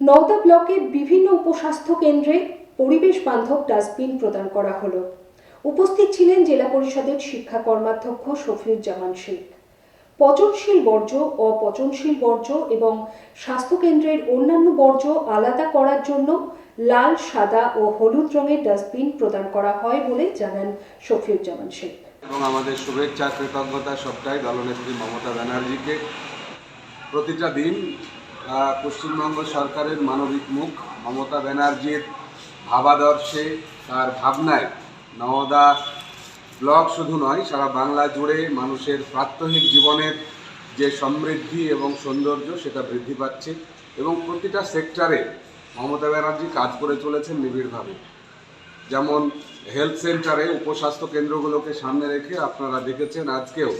নওদা ব্লকের বিভিন্ন উপস্বাস্থ্য কেন্দ্রে পরিবেশ বান্ধব ডাস্টবিন প্রদান করা হলো। উপস্থিত ছিলেন জেলা পরিষদের শিক্ষা কর্মাধ্যক্ষ শফিউজ্জামান শেখ। পচনশীল বর্জ্য, অপচনশীল বর্জ্য এবং স্বাস্থ্যকেন্দ্রের অন্যান্য বর্জ্য আলাদা করার জন্য লাল, সাদা ও হলুদ রঙের ডাস্টবিন প্রদান করা হয় বলে জানান শফিউজ্জামান শেখ। এবং আমাদের শুভেচ্ছা, কৃতজ্ঞতা সবটাই দলনেত্রী মমতা ব্যানার্জিকে। প্রতিটা দিন পশ্চিমবঙ্গ সরকারের মানবিক মুখ, মমতা ব্যানার্জির ভাবাদর্শে তার ভাবনায়। নওদা ব্লক শুধু নয়, সারা বাংলা জুড়ে মানুষের প্রাত্যহিক জীবনের যে সমৃদ্ধি এবং সৌন্দর্য, সেটা বৃদ্ধি পাচ্ছে এবং প্রতিটা সেক্টরে মমতা ব্যানার্জি কাজ করে চলেছেন নিবিড়ভাবে। যেমন হেলথ সেন্টারে উপস্বাস্থ্য কেন্দ্রগুলোকে সামনে রেখে আপনারা দেখেছেন, আজকেও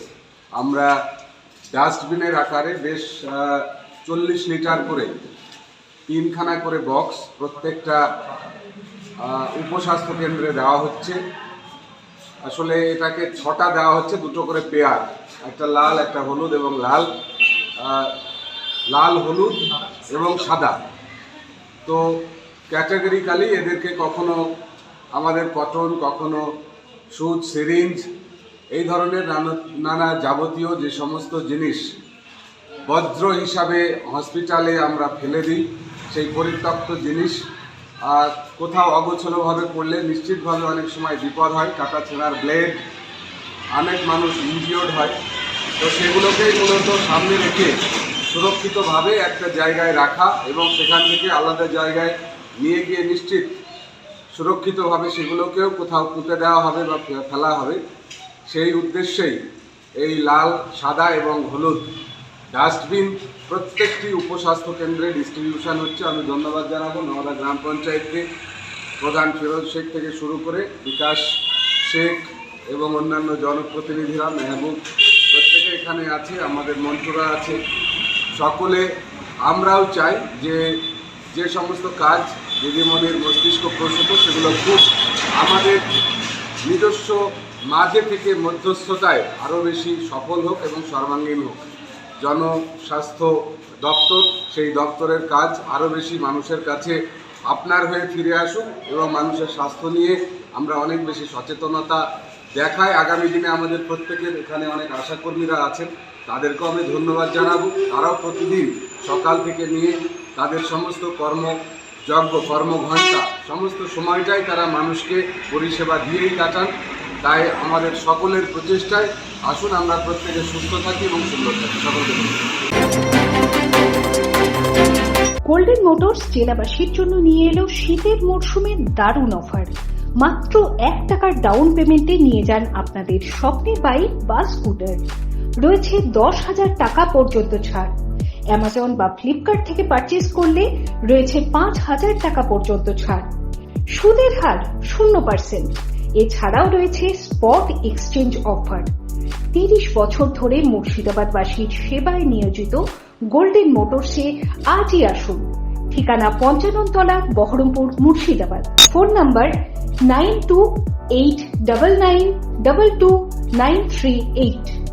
আমরা ডাস্টবিনের আকারে বেশ চল্লিশ লিটার করে তিনখানা করে বক্স প্রত্যেকটা উপস্বাস্থ্য কেন্দ্রে দেওয়া হচ্ছে। আসলে এটাকে ছটা দেওয়া হচ্ছে, দুটো করে পেয়ার, একটা লাল, একটা হলুদ এবং লাল। লাল, হলুদ এবং সাদা। তো ক্যাটাগরিক্যালি এদেরকে কখনো আমাদের কটন, কখনো সুচ, সিরিঞ্জ, এই ধরনের নানা যাবতীয় যে সমস্ত জিনিস বজ্র হিসাবে হসপিটালে আমরা ফেলে দিই সেই পরিত্যক্ত জিনিস। আর কোথাও অগোছলোভাবে পড়লে নিশ্চিতভাবে অনেক সময় বিপদ হয়, কাটা ছেঁড়ার ব্লেড অনেক মানুষ ইনজিওর্ড হয়। তো সেগুলোকেই মূলত সামনে রেখে সুরক্ষিতভাবে একটা জায়গায় রাখা এবং সেখান থেকে আলাদা জায়গায় নিয়ে গিয়ে নিশ্চিত সুরক্ষিতভাবে সেগুলোকেও কোথাও পুঁতে দেওয়া হবে বা ফেলা হবে। সেই উদ্দেশ্যেই এই লাল, সাদা এবং হলুদ ডাস্টবিন, প্রত্যেকটি উপস্বাস্থ্য কেন্দ্রে ডিস্ট্রিবিউশন হচ্ছে। আমি ধন্যবাদ জানাব নওদা গ্রাম পঞ্চায়েতকে। প্রধান ফিরোজ শেখ থেকে শুরু করে বিকাশ শেখ এবং অন্যান্য জনপ্রতিনিধিরা, মেহবুব প্রত্যেকে এখানে আছে, আমাদের মন্ত্ররা আছে। সকলে, আমরাও চাই যে যে সমস্ত কাজ দিদিমণির মস্তিষ্ক প্রসূত, সেগুলো খুব আমাদের নিজস্ব মাঝে থেকে মধ্যস্থতায় আরও বেশি সফল হোক এবং সর্বাঙ্গীন হোক। জনস্বাস্থ্য দপ্তর, সেই দপ্তরের কাজ আরও বেশি মানুষের কাছে আপনার হয়ে ফিরে আসুক এবং মানুষের স্বাস্থ্য নিয়ে আমরা অনেক বেশি সচেতনতা দেখাই। আগামী দিনে আমাদের প্রত্যেকের এখানে অনেক আশাকর্মীরা আছেন, তাদেরকেও আমি ধন্যবাদ জানাব। তারাও প্রতিদিন সকাল থেকে নিয়ে তাদের সমস্ত কর্ম যজ্ঞ, কর্মঘণ্টা, সমস্ত সময়টাই তারা মানুষকে পরিষেবা দিয়েই কাটান। তাই আমাদের সকলের প্রচেষ্টায় আসুন, আমরা প্রত্যেকে সুস্থ থাকি এবং সুন্দর থাকি। সকলকে গোল্ডেন মোটরস জেলাবাসীর জন্য নিয়ে এলো শীতের মরশুমে দারুণ অফার মাত্র এক টাকার ডাউন পেমেন্টে নিয়ে যান আপনাদের স্বপ্নের বাইক বা স্কুটার রয়েছে দশ হাজার টাকা পর্যন্ত ছাড়। অ্যামাজন বা ফ্লিপকার্ট থেকে পারচেস করলে রয়েছে পাঁচ হাজার টাকা পর্যন্ত ছাড়। সুদের হার শূন্য পার্সেন্ট এছাড়াও রয়েছে স্পট এক্সচেঞ্জ অফার। তিরিশ বছর ধরে মুর্শিদাবাদবাসীর সেবায় নিয়োজিত গোল্ডেন মোটরসে আজই আসুন। ঠিকানা Panchanantala Baharampur, Murshidabad. Phone number nine two eight double nine double two nine three eight.